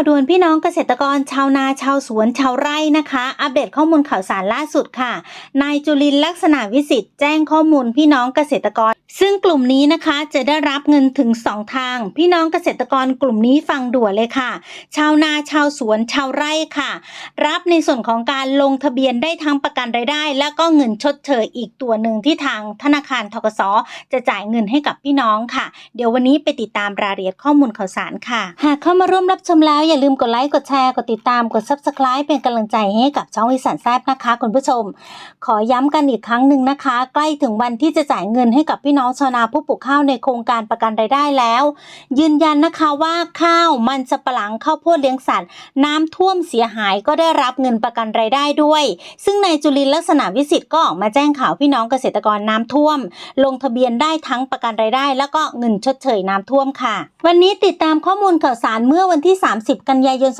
าวด่วนพี่น้องเกษตรกรชาวนาชาวสวนชาวไร่นะคะ อัปเดตข้อมูลข่าวสารล่าสุดค่ะ นายจุลินลักษณะวิสิทธิ์แจ้งข้อมูลพี่น้องเกษตรกร ซึ่งกลุ่มนี้นะคะจะได้รับเงินถึง 2 ทาง พี่น้องเกษตรกรกลุ่มนี้ฟังด่วนเลยค่ะ ชาวนาชาวสวนชาวไร่ค่ะ รับในส่วนของการลงทะเบียนได้ทั้งประกันรายได้ และก็เงินชดเชยอีกตัวหนึ่งที่ทางธนาคารทกสจะจ่ายเงินให้กับพี่น้องค่ะ เดี๋ยววันนี้ไปติดตามรายละเอียดข้อมูลข่าวสารค่ะ หากเข้ามาร่วมรับชมแล้วอย่าลืมกดไลค์ กดแชร์ กดติดตาม กด subscribe เป็นกำลังใจให้กับช่องวิสันแซบนะคะคุณผู้ชม ขอย้ำกันอีกครั้งหนึ่งนะคะ ใกล้ถึงวันที่จะจ่ายเงินให้กับพี่น้องชาวนาผู้ปลูกข้าวในโครงการประกันรายได้แล้ว ยืนยันนะคะว่าข้าวมันสำปะหลังข้าวโพดเลี้ยงสัตว์ น้ำท่วมเสียหายก็ได้รับเงินประกันรายได้ด้วย ซึ่งนายจุลินลักษณะวิสิทธิ์ก็ออกมาแจ้งข่าวพี่น้องเกษตรกรน้ำท่วม ลงทะเบียนได้ทั้งประกันรายได้ แล้วก็เงินชดเชยน้ำท่วมค่ะ วันนี้ติดตามข้อมูลข่าวสารเมื่อวันที่ 30กันยายน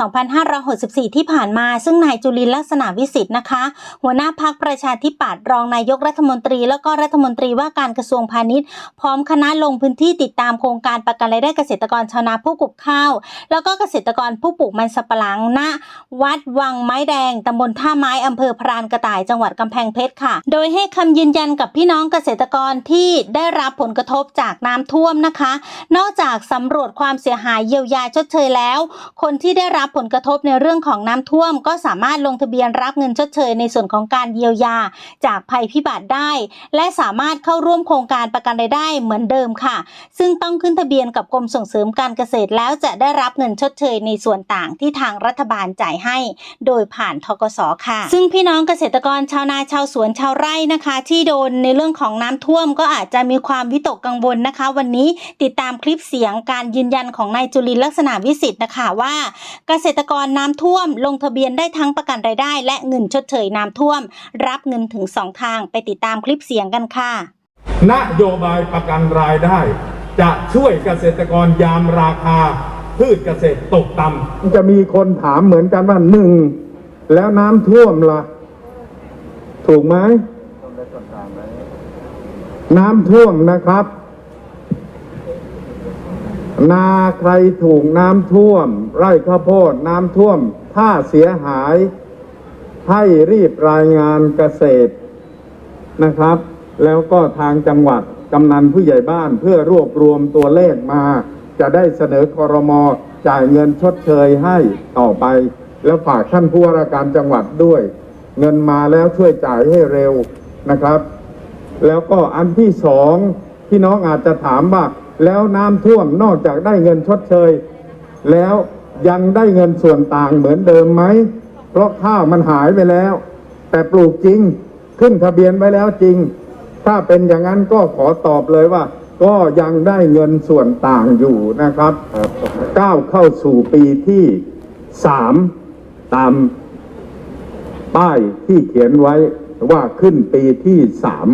2564 ที่ผ่านมา ซึ่งนายจุลินลักษณะวิสิทธิ์นะคะ หัวหน้าพักประชาธิปัตย์รองนายกรัฐมนตรี แล้วก็รัฐมนตรีว่าการกระทรวงพาณิชย์ พร้อมคณะลงพื้นที่ติดตามโครงการประกันรายได้เกษตรกรชาวนาผู้ปลูกข้าว แล้วก็เกษตรกรผู้ปลูกมันสำปะหลังณ วัดวังไม้แดงตำบลท่าไม้อำเภอพรานกระต่ายจังหวัดกำแพงเพชรค่ะ โดยให้คำยืนยันกับพี่น้องเกษตรกรที่ได้รับผลกระทบจากน้ำท่วมนะคะ นอกจากสำรวจความเสียหายเยียวยาชดเชยแล้ว คนที่ได้รับผลกระทบในเรื่องของน้ำท่วม ก็สามารถลงทะเบียนรับเงินชดเชยในส่วนของการเยียวยา จากภัยพิบัติได้ และสามารถเข้าร่วมโครงการประกันรายได้เหมือนเดิมค่ะ ซึ่งต้องขึ้นทะเบียนกับกรมส่งเสริมการเกษตรแล้วจะได้รับเงินชดเชยในส่วนต่างที่ทางรัฐบาลจ่ายให้ โดยผ่านทกสค่ะ ซึ่งพี่น้องเกษตรกรชาวนาชาวสวนชาวไร่นะคะ ที่โดนในเรื่องของน้ำท่วมก็อาจจะมีความวิตกกังวลนะคะ วันนี้ติดตามคลิปเสียงการยืนยันของนายจุลินลักษณะวิสิทธิ์นะคะว่า เกษตรกรน้ำท่วม ลงทะเบียนได้ทั้งประกันรายได้ และเงินชดเชยน้ำท่วม รับเงินถึงสองทางไปติดตามคลิปเสียงกันค่ะ นโยบายประกันรายได้ จะช่วยเกษตรกรยามราคา พืชเกษตรตกต่ำจะมีคนถามเหมือนกันว่าหนึ่ง แล้วน้ำท่วมละ่ะ ถูกไหมน้ำท่วมนะครับ นาใครถูกน้ำท่วม ไร่ข้าวโพดน้ำท่วม ถ้าเสียหาย ให้รีบรายงานเกษตรนะครับ แล้วก็ทางจังหวัดกำนันผู้ใหญ่บ้านเพื่อรวบรวมตัวเลขมา จะได้เสนอคอรมอจ่ายเงินชดเชยให้ต่อไป แล้วฝากท่านผู้ว่าราชการจังหวัดด้วย เงินมาแล้วช่วยจ่ายให้เร็วนะครับ แล้วก็อันที่สองพี่น้องอาจจะถามว่าแล้วน้ำท่วมนอกจากได้เงินชดเชย แล้วยังได้เงินส่วนต่างเหมือนเดิมไหมเพราะข้าวมันหายไปแล้ว แต่ปลูกจริงขึ้นทะเบียนไว้แล้วจริง ถ้าเป็นอย่างนั้นก็ขอตอบเลยว่า ก็ยังได้เงินส่วนต่างอยู่นะครับก้าวเข้าสู่ปีที่สามตามป้ายที่เขียนไว้ว่าขึ้นปีที่สาม